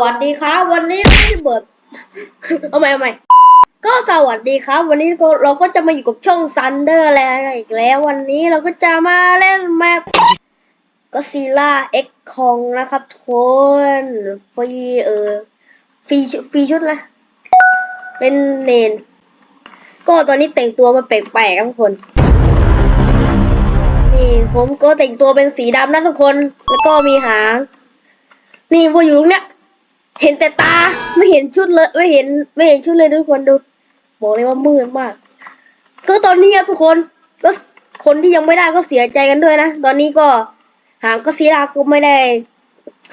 วัสดีครับ วันนี้เราจะเปิดเอาใหม่เอาใหม่ก็สวัสดีครับ วันนี้ก็เราก็จะมาอยู่กับช่องซันเดอร์แล้วอีกแล้ววันนี้เราก็จะมาเล่นแมปก็ซีล่าเอ็กคองนะครับทุกคนฟรีเออฟรีชุดฟรีชุดนะเป็นเนน ก็ตอนนี้แต่งตัวมาแปลกๆครับทุกคนนี่ผมก็แต่งตัวเป็นสีดำนะทุกคน แล้วก็มีหาง นี่พออยู่ตรงเนี้ย เห็นแต่ตาไม่เห็นชุดเลยไม่เห็นไม่เห็นชุดเลยทุกคนดูบอกเลยว่ามืดมาก ก็ตอนนี้ครับทุกคนก็คนที่ยังไม่ได้ก็เสียใจกันด้วยนะ ตอนนี้ก็หางก็ซีราก็ไม่ได้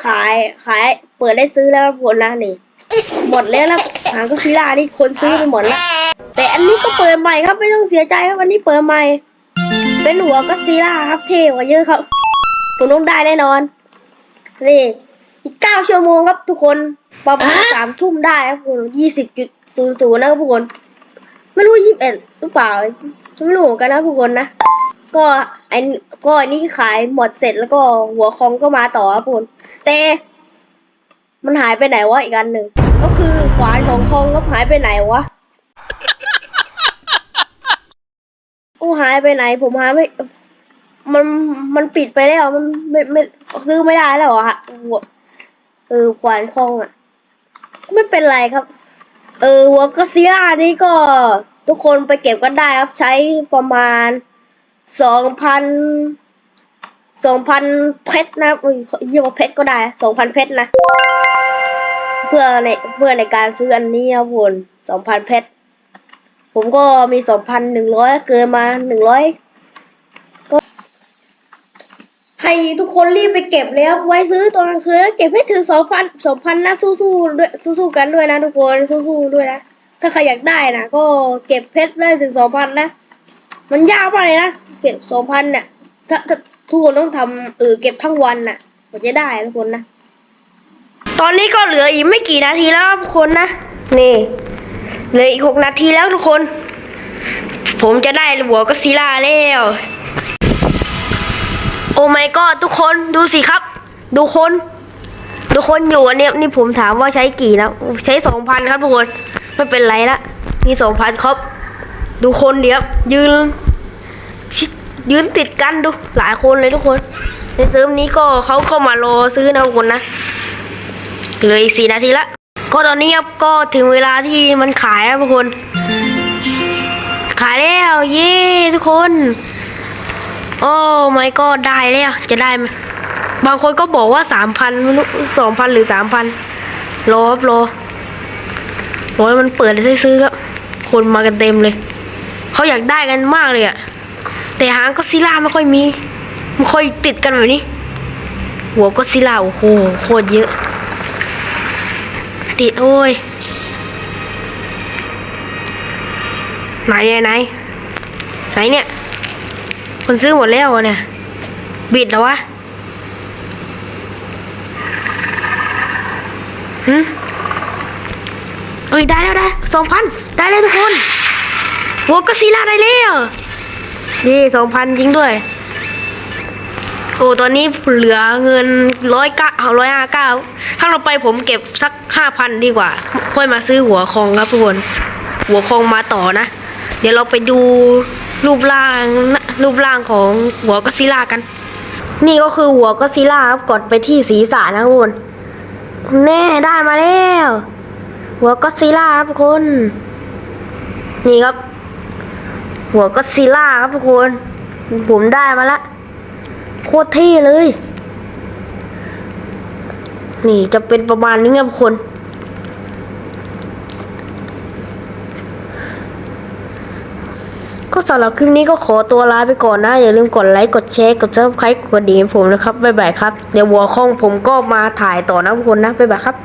ขายขาย เปิดได้ซื้อแล้วครับทุกคนะนี่หมดแล้วนะหางก็ซีรานี่คนซื้อไปหมดแล้วแต่อันนี้ก็เปิดใหม่ครับไม่ต้องเสียใจครับวันนี้เปิดใหม่ เป็นหัวก็ซีราครับเท่กว่าเยอะครับผมต้องได้แน่นอนนี่ อีกเก้าชั่วโมงครับทุกคนประมาณสามทุ่มได้ครับทุกคนยี่สิบจุดศูนย์ศูนย์นะครับทุกคน ไม่รู้ยี่สิบเอ็ดหรือเปล่าไม่รู้เหมือนกันนะทุกคนนะ ก็ไอ้ก็อันนี้ขายหมดเสร็จแล้วก็หัวคองก็มาต่อครับทุกคน แต่ มันหายไปไหนวะอีกอันหนึ่งก็คือขวานของคองก็หายไปไหนวะกูหายไปไหน ผมหาไม่ มันมันปิดไปแล้วมันไม่ไม่ซื้อไม่ได้แล้วเหรอฮะหัว เออขวานคลองอะ ไม่เป็นไรครับ เออหัวก็ซีล่านี่ก็ทุกคนไปเก็บกันได้ครับ ใช้ประมาณสองพันสองพันเพชรนะอุ้ยเรียกเพชรก็ได้สองพันเพชรนะ เพื่อในเพื่อในการซื้ออันนี้ครับผมสองพันเพชรผมก็มีสองพันหนึ่งร้อยเกินมาหนึ่งร้อยก็ ให้ ทุกคนรีบไปเก็บเลยครับไว้ซื้อตอนกลางคืนแล้วเก็บให้ถึงสองพันสองพันนะสู้ๆด้วยสู้ๆกันด้วยนะทุกคนสู้ๆด้วยนะถ้าใครอยากได้นะก็เก็บเพชรได้ถึงสองพันนะ มันยากมากเลยนะเก็บสองพันเนี่ยถ้าถ้าทุกคนต้องทำเออเก็บทั้งวันน่ะกว่าจะได้ทุกคนนะตอนนี้ก็เหลืออีกไม่กี่นาทีแล้วทุกคนนะนี่เหลืออีกหกนาทีแล้วทุกคน ผมจะได้หัวก็ซีล่าแล้ว ไม่ก็ทุกคนดูสิครับ ดูคนดูคนอยู่อันนี้นี่ผมถามว่าใช้กี่นะใช้สองพันครับทุกคนไม่เป็นไรละมีสองพันครับ ดูคนเดียวยืนยืนติดกันดูหลายคนเลยทุกคน ในเซิร์ฟนี้ก็เขาก็มารอซื้อนะทุกคนนะเหลืออีกสี่นาทีละก็ตอนนี้ครับก็ถึงเวลาที่มันขายแล้วทุกคน ขายแล้วเย้ทุกคน โอ้ไม่ก็ได้แล้วจะได้ไหมบางคนก็บอกว่าสามพันสองพันหรือสามพันรอครับรอโอ้ยมันเปิดให้ซื้อครับคนมากันเต็มเลยเขาอยากได้กันมากเลยอะแต่หางก็ซิล่าไม่ค่อยมีไม่ค่อยติดกันแบบนี้ หัวก็ซิล่าโอ้โหโคตรเยอะ ติดโอ้ยไหนไหนไหนเนี่ย คนซื้อหมดแล้วอะเนี่ย บิดแล้ววะหืมเอ้ยได้แล้วได้สองพันได้แล้วทุกคนหัวก็ซีล่าได้แล้วนี่สองพันจริงด้วย โอ้ตอนนี้เหลือเงินร้อยเก้าร้อยห้าเก้าถ้าเราไปผมเก็บสักห้าพันดีกว่า ค่อยมาซื้อหัวคองครับทุกคน หัวคองมาต่อนะ เดี๋ยวเราไปดู รูปร่างรูปร่างของหัวก็ซิล่ากัน นี่ก็คือหัวก็ซิล่าครับกดไปที่ศีรษะนะทุกคนแน่ได้มาแล้ว หัวก็ซิล่าครับทุกคน นี่ครับ หัวก็ซิลล่าครับทุกคน ผมได้มาละโคตรเท่เลย นี่จะเป็นประมาณนี้ครับทุกคน สำหรับคลิปนี้ก็ขอตัวลาไปก่อนนะ อย่าลืมกดไลค์กดแชร์กดซับสไครต์กดดีให้ผมนะครับบ๊ายบายครับ เดี๋ยวหัวข้องผมก็มาถ่ายต่อนะทุกคนนะบ๊ายบายครับ